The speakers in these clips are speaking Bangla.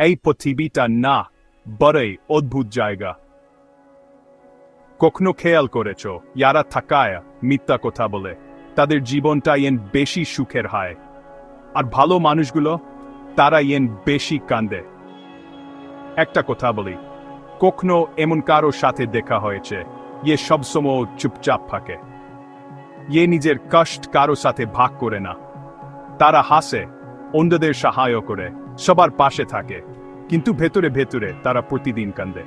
এই পৃথিবীটা না, বড়ই অদ্ভুত জায়গা। কখনো খেয়াল করেছ, ইয়ারা থাকায় মিথ্যা কথা বলে, তাদের জীবনটা এন বেশি সুখের হয়। আর ভালো মানুষগুলো, তারা এন বেশি কান্দে। একটা কথা বলি, কখনো এমন কারোর সাথে দেখা হয়েছে ইয়ে সবসময় চুপচাপ থাকে। ইয়ে নিজের কষ্ট কারও সাথে ভাগ করে না। তারা হাসে, অন্যদের সাহায্য করে। সবার পাশে থাকে, কিন্তু ভেতরে ভেতরে তারা প্রতিদিন কান্দে।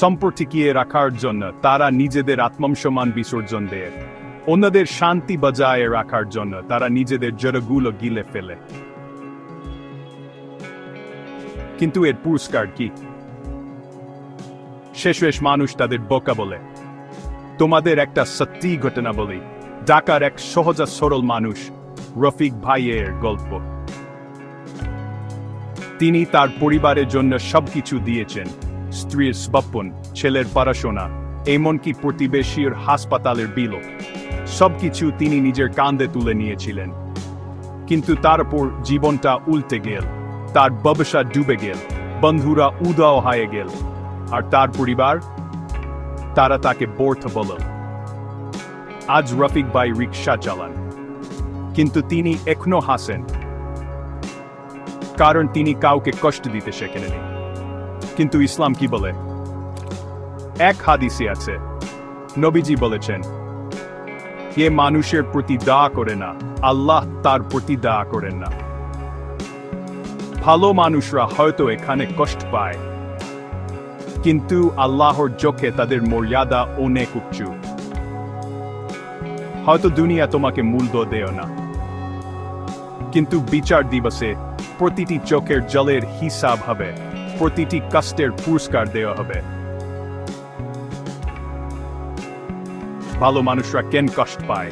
সম্পর্ক টিকিয়ে রাখার জন্য তারা নিজেদের আত্মসম্মান বিসর্জন দেয়। অন্যদের শান্তি বজায় রাখার জন্য তারা নিজেদের জড়গুলো গিলে ফেলে। কিন্তু এর পুরস্কার কি? শেষ মানুষ তাদের বোকা বলে, তোমাদের একটা সত্যি ঘটনা বলি। ঢাকার এক সহজা সরল মানুষ, রফিক ভাইয়ের গল্প। তিনি তার পরিবারের জন্য সবকিছু দিয়েছেন। স্ত্রীর স্বপন, ছেলের পড়াশোনা, এমনকি প্রতিবেশীর হাসপাতালের বিল সবকিছু তিনি নিজের কান্দে তুলে নিয়েছিলেন। কিন্তু তার উপর জীবনটা উল্টে গেল। তার ব্যবসা ডুবে গেল। বন্ধুরা উদাও হয়ে গেল। আর তার পরিবার? তারা তাকে বোর্থ বলল আজ রফিক ভাই রিক্সা চালান। কিন্তু তিনি এখনও হাসেন। কারণ তিনি কাউকে কষ্ট দিতে শেখেননি। কিন্তু ইসলাম কি বলে? এক হাদিসে আছে। নবীজি বলেছেন, কে মানুষের প্রতি দা করে না, আল্লাহ তার প্রতি দা করেন না। ভালো মানুষরা হয়তো এখানে কষ্ট পায়। কিন্তু আল্লাহর চোখে তাদের মর্যাদা অনেক উচ্চ। হয়তো দুনিয়া তোমাকে মূল্য দেয় না। কিন্তু বিচার দিবসে প্রতিটি চোখের জলের হিসাব হবে, প্রতিটি কষ্টের পুরস্কার দেওয়া হবে। ভালো মানুষরা কেন কষ্ট পায়?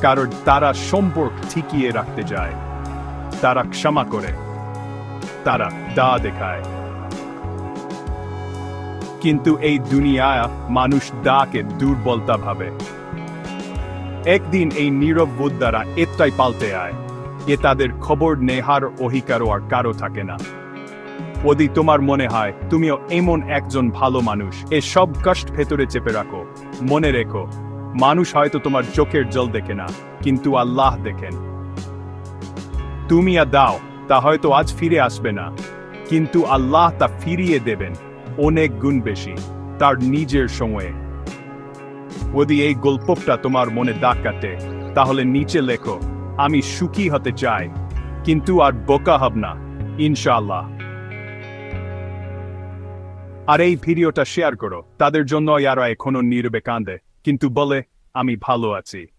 কারণ তারা সম্পর্ক ঠিকিয়ে রাখতে যায়। তারা ক্ষমা করে। তারা দা দেখায়। কিন্তু এই দুনিয়া মানুষ দাকে দুর্বলতা ভাবে। একদিন এই নীরব বুদ্ধারা এটাই পাল্টে আয় এ তাদের খবর নেহার অধিকারও আর কারও থাকে না। যদি তোমার মনে হয় তুমিও এমন একজন ভালো মানুষ। এ সব কষ্ট ভেতরে চেপে রাখো। মনে রেখো, মানুষ হয়তো তোমার চোখের জল দেখে না, কিন্তু আল্লাহ দেখেন। তুমি আর দাও, তা হয়তো আজ ফিরে আসবে না। কিন্তু আল্লাহ তা ফিরিয়ে দেবেন। অনেক গুণ বেশি, তার নিজের সময়ে। যদি এই গল্পটা তোমার মনে দাগ কাটে, তাহলে নিচে লেখো, আমি সুখী হতে চাই, কিন্তু আর বোকা হব না, ইনশাআল্লাহ। আর এই ভিডিওটা শেয়ার করো, তাদের জন্য যারা এখনও নীরবে কান্দে কিন্তু বলে, আমি ভালো আছি।